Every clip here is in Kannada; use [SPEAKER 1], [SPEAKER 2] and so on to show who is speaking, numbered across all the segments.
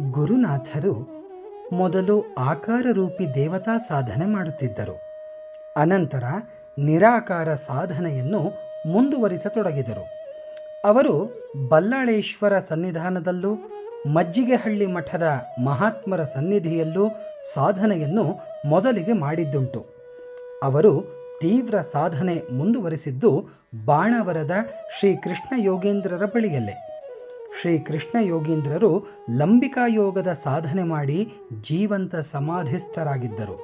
[SPEAKER 1] ಗುರುನಾಥರು ಮೊದಲು ಆಕಾರರೂಪಿ ದೇವತಾ ಸಾಧನೆ ಮಾಡುತ್ತಿದ್ದರು. ಅನಂತರ ನಿರಾಕಾರ ಸಾಧನೆಯನ್ನು ಮುಂದುವರಿಸತೊಡಗಿದರು. ಅವರು ಬಲ್ಲಾಳೇಶ್ವರ ಸನ್ನಿಧಾನದಲ್ಲೂ, ಮಜ್ಜಿಗೆಹಳ್ಳಿ ಮಠದ ಮಹಾತ್ಮರ ಸನ್ನಿಧಿಯಲ್ಲೂ ಸಾಧನೆಯನ್ನು ಮೊದಲಿಗೆ ಮಾಡಿದ್ದುಂಟು. ಅವರು ತೀವ್ರ ಸಾಧನೆ ಮುಂದುವರಿಸಿದ್ದು ಬಾಣವರದ ಶ್ರೀ ಕೃಷ್ಣ ಯೋಗೇಂದ್ರರ ಬಳಿಯಲ್ಲೇ. ಶ್ರೀ ಕೃಷ್ಣ ಯೋಗೀಂದ್ರರು ಲಂಬಿಕಾ ಯೋಗದ ಸಾಧನೆ ಮಾಡಿ ಜೀವಂತ ಸಮಾಧಿಸ್ಥರಾಗಿದ್ದರು.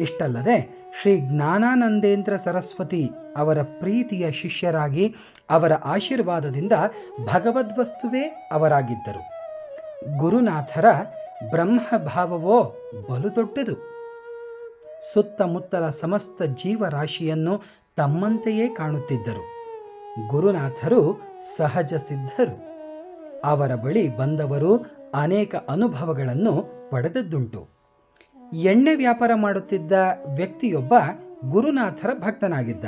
[SPEAKER 1] ಇಷ್ಟಲ್ಲದೆ ಶ್ರೀ ಜ್ಞಾನಾನಂದೇಂದ್ರ ಸರಸ್ವತಿ ಅವರ ಪ್ರೀತಿಯ ಶಿಷ್ಯರಾಗಿ ಅವರ ಆಶೀರ್ವಾದದಿಂದ ಭಗವದ್ವಸ್ತುವೇ ಅವರಾಗಿದ್ದರು. ಗುರುನಾಥರ ಬ್ರಹ್ಮಭಾವವೋ ಬಲು ದೊಡ್ಡದು. ಸುತ್ತಮುತ್ತಲ ಸಮಸ್ತ ಜೀವರಾಶಿಯನ್ನು ತಮ್ಮಂತೆಯೇ ಕಾಣುತ್ತಿದ್ದರು. ಗುರುನಾಥರು ಸಹಜ ಸಿದ್ಧರು. ಅವರ ಬಳಿ ಬಂದವರು ಅನೇಕ ಅನುಭವಗಳನ್ನು ಪಡೆದದ್ದುಂಟು. ಎಣ್ಣೆ ವ್ಯಾಪಾರ ಮಾಡುತ್ತಿದ್ದ ವ್ಯಕ್ತಿಯೊಬ್ಬ ಗುರುನಾಥರ ಭಕ್ತನಾಗಿದ್ದ.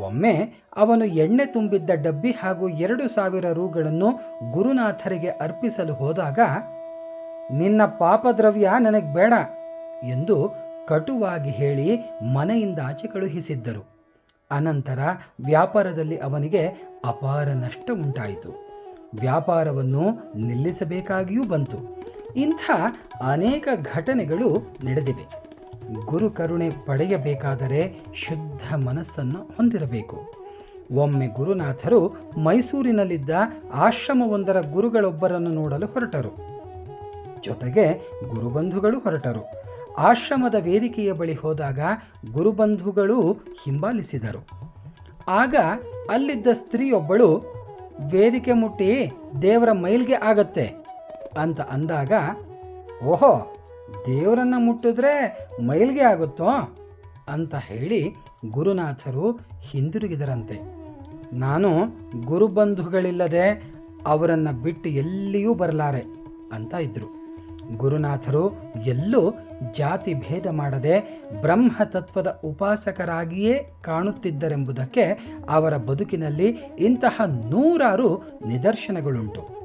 [SPEAKER 1] ಒಮ್ಮೆ ಅವನು ಎಣ್ಣೆ ತುಂಬಿದ್ದ ಡಬ್ಬಿ ಹಾಗೂ ಎರಡು ಸಾವಿರ ರೂಗಳನ್ನು ಗುರುನಾಥರಿಗೆ ಅರ್ಪಿಸಲು ಹೋದಾಗ, ನಿನ್ನ ಪಾಪದ್ರವ್ಯ ನನಗೆ ಬೇಡ ಎಂದು ಕಟುವಾಗಿ ಹೇಳಿ ಮನೆಯಿಂದ ಆಚೆ ಕಳುಹಿಸಿದ್ದರು. ಅನಂತರ ವ್ಯಾಪಾರದಲ್ಲಿ ಅವನಿಗೆ ಅಪಾರ ನಷ್ಟ ಉಂಟಾಯಿತು. ವ್ಯಾಪಾರವನ್ನು ನಿಲ್ಲಿಸಬೇಕಾಗಿಯೂ ಬಂತು. ಇಂಥ ಅನೇಕ ಘಟನೆಗಳು ನಡೆದಿವೆ. ಗುರು ಕರುಣೆ ಪಡೆಯಬೇಕಾದರೆ ಶುದ್ಧ ಮನಸ್ಸನ್ನು ಹೊಂದಿರಬೇಕು. ಒಮ್ಮೆ ಗುರುನಾಥರು ಮೈಸೂರಿನಲ್ಲಿದ್ದ ಆಶ್ರಮವೊಂದರ ಗುರುಗಳೊಬ್ಬರನ್ನು ನೋಡಲು ಹೊರಟರು. ಜೊತೆಗೆ ಗುರುಬಂಧುಗಳು ಹೊರಟರು. ಆಶ್ರಮದ ವೇದಿಕೆಯ ಬಳಿ ಹೋದಾಗ ಗುರುಬಂಧುಗಳೂ ಹಿಂಬಾಲಿಸಿದರು. ಆಗ ಅಲ್ಲಿದ್ದ ಸ್ತ್ರೀಯೊಬ್ಬಳು ವೇದಿಕೆ ಮುಟ್ಟಿ ದೇವರ ಮೈಲ್ಗೆ ಆಗತ್ತೆ ಅಂತ ಅಂದಾಗ, ಓಹೋ, ದೇವರನ್ನ ಮುಟ್ಟಿದ್ರೆ ಮೈಲ್ಗೆ ಆಗುತ್ತೋ ಅಂತ ಹೇಳಿ ಗುರುನಾಥರು ಹಿಂದಿರುಗಿದರಂತೆ. ನಾನು ಗುರುಬಂಧುಗಳಿಲ್ಲದೆ ಅವರನ್ನು ಬಿಟ್ಟು ಎಲ್ಲಿಯೂ ಬರಲಾರೆ ಅಂತ ಇದ್ದರು ಗುರುನಾಥರು ಎಲ್ಲೂ ಜಾತಿ ಭೇದ ಮಾಡದೆ ಬ್ರಹ್ಮ ತತ್ವದ ಉಪಾಸಕರಾಗಿಯೇ ಕಾಣುತ್ತಿದ್ದರೆಂಬುದಕ್ಕೆ ಅವರ ಬದುಕಿನಲ್ಲಿ ಇಂತಹ ನೂರಾರು ನಿದರ್ಶನಗಳುಂಟು.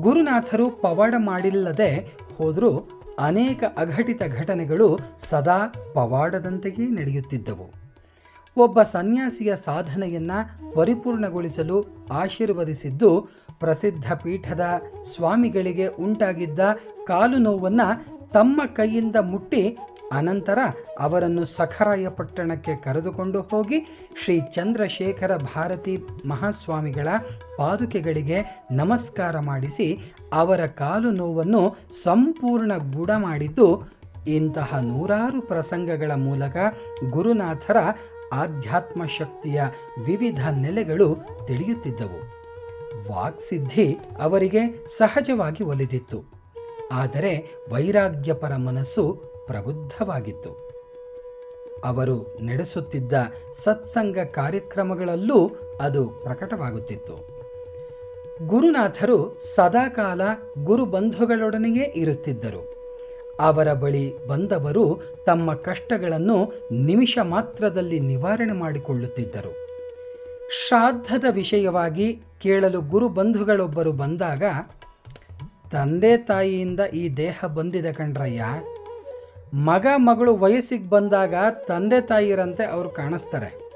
[SPEAKER 1] ಗುರುನಾಥರು ಪವಾಡ ಮಾಡಿಲ್ಲದೆ ಹೋದರೂ ಅನೇಕ ಅಘಟಿತ ಘಟನೆಗಳು ಸದಾ ಪವಾಡದಂತೆಯೇ ನಡೆಯುತ್ತಿದ್ದವು. ಒಬ್ಬ ಸನ್ಯಾಸಿಯ ಸಾಧನೆಯನ್ನ ಪರಿಪೂರ್ಣಗೊಳಿಸಲು ಆಶೀರ್ವದಿಸಿದ್ದು ಪ್ರಸಿದ್ಧ ಪೀಠದ ಸ್ವಾಮಿಗಳಿಗೆ ಉಂಟಾಗಿದ್ದ ಕಾಲು ನೋವನ್ನು ತಮ್ಮ ಕೈಯಿಂದ ಮುಟ್ಟಿ ಅನಂತರ ಅವರನ್ನು ಸಖರಾಯಪಟ್ಟಣಕ್ಕೆ ಕರೆದುಕೊಂಡು ಹೋಗಿ ಶ್ರೀ ಚಂದ್ರಶೇಖರ ಭಾರತಿ ಮಹಾಸ್ವಾಮಿಗಳ ಪಾದುಕೆಗಳಿಗೆ ನಮಸ್ಕಾರ ಮಾಡಿಸಿ ಅವರ ಕಾಲು ನೋವನ್ನು ಸಂಪೂರ್ಣ ಗುಣ ಮಾಡಿದ್ದು ಇಂತಹ ನೂರಾರು ಪ್ರಸಂಗಗಳ ಮೂಲಕ ಗುರುನಾಥರ ಆಧ್ಯಾತ್ಮ ಶಕ್ತಿಯ ವಿವಿಧ ನೆಲೆಗಳು ತಿಳಿಯುತ್ತಿದ್ದವು. ವಾಕ್ಸಿದ್ಧಿ ಅವರಿಗೆ ಸಹಜವಾಗಿ ಒಲಿದಿತ್ತು. ಆದರೆ ವೈರಾಗ್ಯಪರ ಮನಸ್ಸು ಪ್ರಬುದ್ಧವಾಗಿತ್ತು. ಅವರು ನಡೆಸುತ್ತಿದ್ದ ಸತ್ಸಂಗ ಕಾರ್ಯಕ್ರಮಗಳಲ್ಲೂ ಅದು ಪ್ರಕಟವಾಗುತ್ತಿತ್ತು. ಗುರುನಾಥರು ಸದಾಕಾಲ ಗುರುಬಂಧುಗಳೊಡನೆಯೇ ಇರುತ್ತಿದ್ದರು. ಅವರ ಬಳಿ ಬಂದವರು ತಮ್ಮ ಕಷ್ಟಗಳನ್ನು ನಿಮಿಷ ಮಾತ್ರದಲ್ಲಿ ನಿವಾರಣೆ ಮಾಡಿಕೊಳ್ಳುತ್ತಿದ್ದರು. ಶ್ರಾದ್ದದ ವಿಷಯವಾಗಿ ಕೇಳಲು ಗುರುಬಂಧುಗಳೊಬ್ಬರು ಬಂದಾಗ ತಂದೆ ತಾಯಿಯಿಂದ ಈ ದೇಹ ಬಂದಿದೆ ಕಣ್ರಯ್ಯ. ಮಗ ಮಗಳು ವಯಸ್ಸಿಗೆ ಬಂದಾಗ ತಂದೆ ತಾಯಿಯರಂತೆ ಅವರು ಕಾಣಿಸ್ತಾರೆ.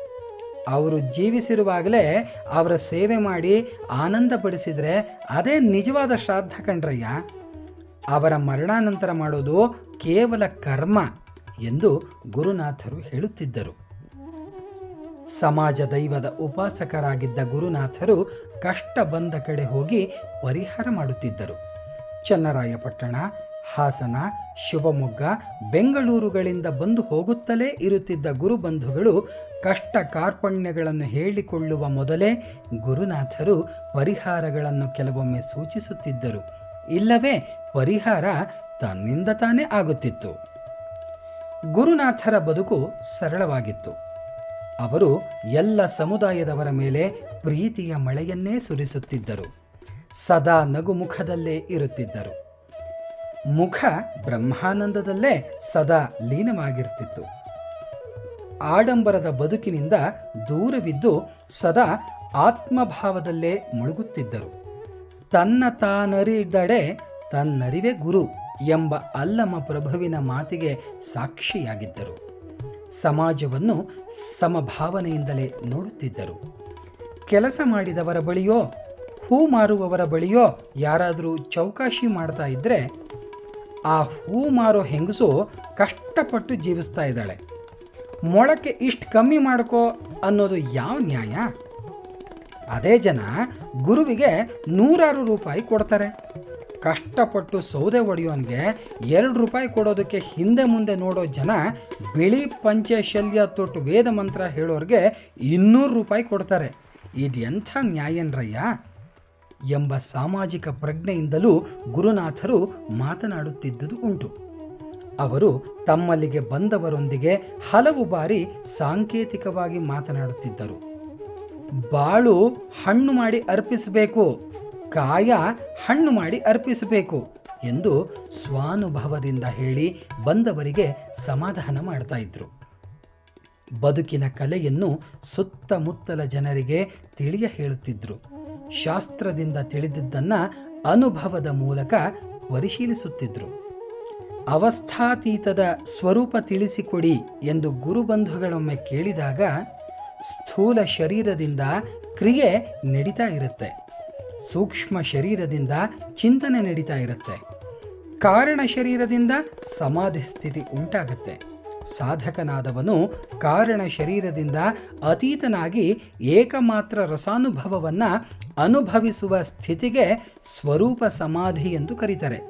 [SPEAKER 1] ಅವರು ಜೀವಿಸಿರುವಾಗಲೇ ಅವರ ಸೇವೆ ಮಾಡಿ ಆನಂದ ಪಡಿಸಿದರೆ ಅದೇ ನಿಜವಾದ ಶ್ರಾದ್ದ ಕಣ್ರಯ್ಯ. ಅವರ ಮರಣಾನಂತರ ಮಾಡೋದು ಕೇವಲ ಕರ್ಮ ಎಂದು ಗುರುನಾಥರು ಹೇಳುತ್ತಿದ್ದರು. ಸಮಾಜ ದೈವದ ಉಪಾಸಕರಾಗಿದ್ದ ಗುರುನಾಥರು ಕಷ್ಟ ಬಂದ ಕಡೆ ಹೋಗಿ ಪರಿಹಾರ ಮಾಡುತ್ತಿದ್ದರು. ಚನ್ನರಾಯಪಟ್ಟಣ, ಹಾಸನ, ಶಿವಮೊಗ್ಗ, ಬೆಂಗಳೂರುಗಳಿಂದ ಬಂದು ಹೋಗುತ್ತಲೇ ಇರುತ್ತಿದ್ದ ಗುರುಬಂಧುಗಳು ಕಷ್ಟ ಕಾರ್ಪಣ್ಯಗಳನ್ನು ಹೇಳಿಕೊಳ್ಳುವ ಮೊದಲೇ ಗುರುನಾಥರು ಪರಿಹಾರಗಳನ್ನು ಕೆಲವೊಮ್ಮೆ ಸೂಚಿಸುತ್ತಿದ್ದರು. ಇಲ್ಲವೇ ಪರಿಹಾರ ತನ್ನಿಂದ ತಾನೇ ಆಗುತ್ತಿತ್ತು. ಗುರುನಾಥರ ಬದುಕು ಸರಳವಾಗಿತ್ತು. ಅವರು ಎಲ್ಲ ಸಮುದಾಯದವರ ಮೇಲೆ ಪ್ರೀತಿಯ ಮಳೆಯನ್ನೇ ಸುರಿಸುತ್ತಿದ್ದರು. ಸದಾ ನಗುಮುಖದಲ್ಲೇ ಇರುತ್ತಿದ್ದರು. ಮುಖ ಬ್ರಹ್ಮಾನಂದದಲ್ಲೇ ಸದಾ ಲೀನವಾಗಿರ್ತಿತ್ತು. ಆಡಂಬರದ ಬದುಕಿನಿಂದ ದೂರವಿದ್ದು ಸದಾ ಆತ್ಮಭಾವದಲ್ಲೇ ಮುಳುಗುತ್ತಿದ್ದರು. ತನ್ನ ತಾನರಿದಡೆ ತನ್ನರಿವೆ ಗುರು ಎಂಬ ಅಲ್ಲಮ ಪ್ರಭುವಿನ ಮಾತಿಗೆ ಸಾಕ್ಷಿಯಾಗಿದ್ದರು. ಸಮಾಜವನ್ನು ಸಮಭಾವನೆಯಿಂದಲೇ ನೋಡುತ್ತಿದ್ದರು. ಕೆಲಸ ಮಾಡಿದವರ ಬಳಿಯೋ ಹೂ ಮಾರುವವರ ಬಳಿಯೋ ಯಾರಾದರೂ ಚೌಕಾಶಿ ಮಾಡ್ತಾ ಇದ್ದರೆ ಆ ಹೂ ಮಾರೋ ಹೆಂಗಸು ಕಷ್ಟಪಟ್ಟು ಜೀವಿಸ್ತಾ ಇದ್ದಾಳೆ. ಮೊಳಕೆ ಇಷ್ಟು ಕಮ್ಮಿ ಮಾಡ್ಕೋ ಅನ್ನೋದು ಯಾವ ನ್ಯಾಯ? ಅದೇ ಜನ ಗುರುವಿಗೆ ನೂರಾರು ರೂಪಾಯಿ ಕೊಡ್ತಾರೆ. ಕಷ್ಟಪಟ್ಟು ಸೌದೆ ಒಡೆಯೋನ್ಗೆ ಎರಡು ರೂಪಾಯಿ ಕೊಡೋದಕ್ಕೆ ಹಿಂದೆ ಮುಂದೆ ನೋಡೋ ಜನ ಬಿಳಿ ಪಂಚೆ ಶಲ್ಯ ತೊಟ್ಟು ವೇದ ಮಂತ್ರ ಹೇಳೋರಿಗೆ ಇನ್ನೂರು ರೂಪಾಯಿ ಕೊಡ್ತಾರೆ. ಇದೆಂಥ ನ್ಯಾಯನ್ರಯ್ಯ? ಎಂಬ ಸಾಮಾಜಿಕ ಪ್ರಜ್ಞೆಯಿಂದಲೂ ಗುರುನಾಥರು ಮಾತನಾಡುತ್ತಿದ್ದುದು ಉಂಟು. ಅವರು ತಮ್ಮಲ್ಲಿಗೆ ಬಂದವರೊಂದಿಗೆ ಹಲವು ಬಾರಿ ಸಾಂಕೇತಿಕವಾಗಿ ಮಾತನಾಡುತ್ತಿದ್ದರು. ಬಾಳು ಹಣ್ಣು ಮಾಡಿ ಅರ್ಪಿಸಬೇಕು, ಕಾಯ ಹಣ್ಣು ಮಾಡಿ ಅರ್ಪಿಸಬೇಕು ಎಂದು ಸ್ವಾನುಭವದಿಂದ ಹೇಳಿ ಬಂದವರಿಗೆ ಸಮಾಧಾನ ಮಾಡ್ತಾ ಇದ್ರು. ಬದುಕಿನ ಕಲೆಯನ್ನು ಸುತ್ತಮುತ್ತಲ ಜನರಿಗೆ ತಿಳಿಯ ಹೇಳುತ್ತಿದ್ದರು ಶಾಸ್ತ್ರದಿಂದ ತಿಳಿದಿದ್ದನ್ನು ಅನುಭವದ ಮೂಲಕ ಪರಿಶೀಲಿಸುತ್ತಿದ್ದರು ಅವಸ್ಥಾತೀತದ ಸ್ವರೂಪ ತಿಳಿಸಿಕೊಡಿ ಎಂದು ಗುರುಬಂಧುಗಳೊಮ್ಮೆ ಕೇಳಿದಾಗ ಸ್ಥೂಲ ಶರೀರದಿಂದ ಕ್ರಿಯೆ ನಡೀತಾ ಇರುತ್ತೆ. ಸೂಕ್ಷ್ಮ ಶರೀರದಿಂದ ಚಿಂತನೆ ನಡೀತಾ ಇರುತ್ತೆ. ಕಾರಣ ಶರೀರದಿಂದ ಸಮಾಧಿ ಸ್ಥಿತಿ ಉಂಟಾಗುತ್ತೆ. ಸಾಧಕನಾದವನು ಕಾರಣ ಶರೀರದಿಂದ ಅತೀತನಾಗಿ ಏಕಮಾತ್ರ ರಸಾನುಭವವನ್ನು ಅನುಭವಿಸುವ ಸ್ಥಿತಿಗೆ ಸ್ವರೂಪ ಸಮಾಧಿ ಎಂದು ಕರೀತಾರೆ.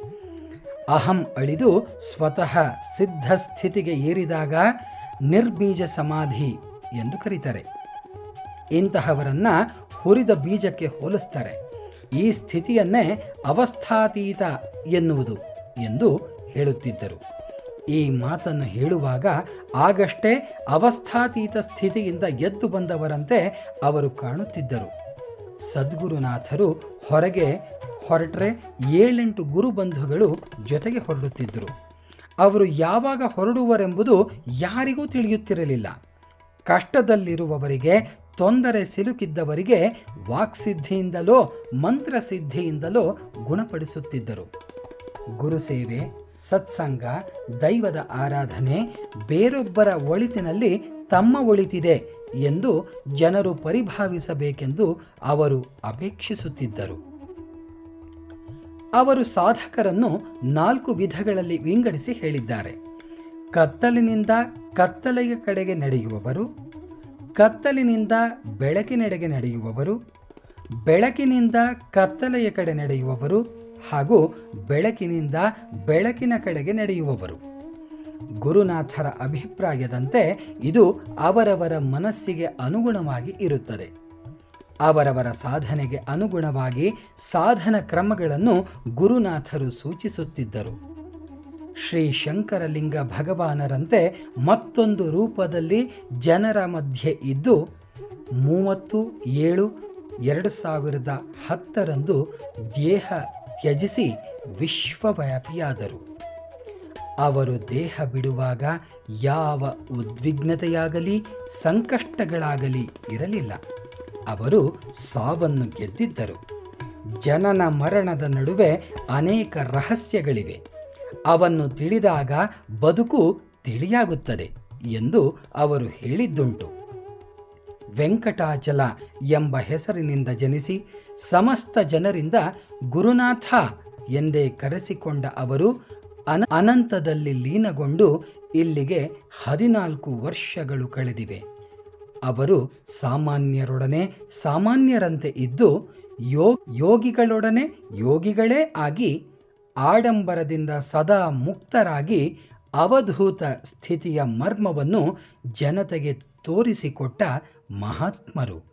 [SPEAKER 1] ಅಹಂ ಅಳಿದು ಸ್ವತಃ ಸಿದ್ಧ ಸ್ಥಿತಿಗೆ ಏರಿದಾಗ ನಿರ್ಬೀಜ ಸಮಾಧಿ ಎಂದು ಕರೀತಾರೆ. ಇಂತಹವರನ್ನು ಹುರಿದ ಬೀಜಕ್ಕೆ ಹೋಲಿಸ್ತಾರೆ. ಈ ಸ್ಥಿತಿಯನ್ನೇ ಅವಸ್ಥಾತೀತ ಎನ್ನುವುದು ಎಂದು ಹೇಳುತ್ತಿದ್ದರು. ಈ ಮಾತನ್ನು ಹೇಳುವಾಗ ಆಗಷ್ಟೇ ಅವಸ್ಥಾತೀತ ಸ್ಥಿತಿಯಿಂದ ಎದ್ದು ಬಂದವರಂತೆ ಅವರು ಕಾಣುತ್ತಿದ್ದರು. ಸದ್ಗುರುನಾಥರು ಹೊರಗೆ ಹೊರಟ್ರೆ ಏಳೆಂಟು ಗುರುಬಂಧುಗಳು ಜೊತೆಗೆ ಹೊರಡುತ್ತಿದ್ದರು. ಅವರು ಯಾವಾಗ ಹೊರಡುವರೆಂಬುದು ಯಾರಿಗೂ ತಿಳಿಯುತ್ತಿರಲಿಲ್ಲ. ಕಷ್ಟದಲ್ಲಿರುವವರಿಗೆ ತೊಂದರೆ ಸಿಲುಕಿದ್ದವರಿಗೆ ವಾಕ್ಸಿದ್ಧಿಯಿಂದಲೋ, ಮಂತ್ರಸಿದ್ಧಿಯಿಂದಲೋ ಗುಣಪಡಿಸುತ್ತಿದ್ದರು. ಗುರುಸೇವೆ ಸತ್ಸಂಗ, ದೈವದ ಆರಾಧನೆ, ಬೇರೊಬ್ಬರ ಒಳಿತಿನಲ್ಲಿ ತಮ್ಮ ಒಳಿತಿದೆ ಎಂದು ಜನರು ಪರಿಭಾವಿಸಬೇಕೆಂದು ಅವರು ಅಪೇಕ್ಷಿಸುತ್ತಿದ್ದರು. ಅವರು ಸಾಧಕರನ್ನು ನಾಲ್ಕು ವಿಧಗಳಲ್ಲಿ ವಿಂಗಡಿಸಿ ಹೇಳಿದ್ದಾರೆ. ಕತ್ತಲಿನಿಂದ ಕತ್ತಲೆಯ ಕಡೆಗೆ ನಡೆಯುವವರು, ಕತ್ತಲಿನಿಂದ ಬೆಳಕಿನೆಡೆಗೆ ನಡೆಯುವವರು, ಬೆಳಕಿನಿಂದ ಕತ್ತಲೆಯ ಕಡೆ ನಡೆಯುವವರು ಹಾಗೂ ಬೆಳಕಿನಿಂದ ಬೆಳಕಿನ ಕಡೆಗೆ ನಡೆಯುವವರು. ಗುರುನಾಥರ ಅಭಿಪ್ರಾಯದಂತೆ ಇದು ಅವರವರ ಮನಸ್ಸಿಗೆ ಅನುಗುಣವಾಗಿ ಇರುತ್ತದೆ. ಅವರವರ ಸಾಧನೆಗೆ ಅನುಗುಣವಾಗಿ ಸಾಧನ ಕ್ರಮಗಳನ್ನು ಗುರುನಾಥರು ಸೂಚಿಸುತ್ತಿದ್ದರು. ಶ್ರೀ ಶಂಕರಲಿಂಗ ಭಗವಾನರಂತೆ ಮತ್ತೊಂದು ರೂಪದಲ್ಲಿ ಜನರ ಮಧ್ಯೆ ಇದ್ದು, ಮೂವತ್ತು, ಏಳು, ಎರಡು ಸಾವಿರದ ಹತ್ತರಂದು ದೇಹ ತ್ಯಜಿಸಿ ವಿಶ್ವವ್ಯಾಪಿಯಾದರು ಅವರು ದೇಹ ಬಿಡುವಾಗ ಯಾವ ಉದ್ವಿಗ್ನತೆಯಾಗಲಿ, ಸಂಕಷ್ಟಗಳಾಗಲಿ ಇರಲಿಲ್ಲ. ಅವರು ಸಾವನ್ನು ಗೆದ್ದಿದ್ದರು. ಜನನ ಮರಣದ ನಡುವೆ ಅನೇಕ ರಹಸ್ಯಗಳಿವೆ. ಅವನ್ನು ತಿಳಿದಾಗ ಬದುಕು ತಿಳಿಯಾಗುತ್ತದೆ ಎಂದು ಅವರು ಹೇಳಿದ್ದುಂಟು. ವೆಂಕಟಾಚಲ ಎಂಬ ಹೆಸರಿನಿಂದ ಜನಿಸಿ ಸಮಸ್ತ ಜನರಿಂದ ಗುರುನಾಥ ಎಂದೇ ಕರೆಸಿಕೊಂಡ ಅವರು ಅನ, ಅನಂತದಲ್ಲಿ ಲೀನಗೊಂಡು ಇಲ್ಲಿಗೆ ಹದಿನಾಲ್ಕು ವರ್ಷಗಳು ಕಳೆದಿವೆ. ಅವರು ಸಾಮಾನ್ಯರೊಡನೆ ಸಾಮಾನ್ಯರಂತೆ ಇದ್ದು, ಯೋ, ಯೋಗಿಗಳೊಡನೆ ಯೋಗಿಗಳೇ ಆಗಿ ಆಡಂಬರದಿಂದ ಸದಾ ಮುಕ್ತರಾಗಿ ಅವಧೂತ ಸ್ಥಿತಿಯ ಮರ್ಮವನ್ನು ಜನತೆಗೆ ತೋರಿಸಿಕೊಟ್ಟ ಮಹಾತ್ಮರು.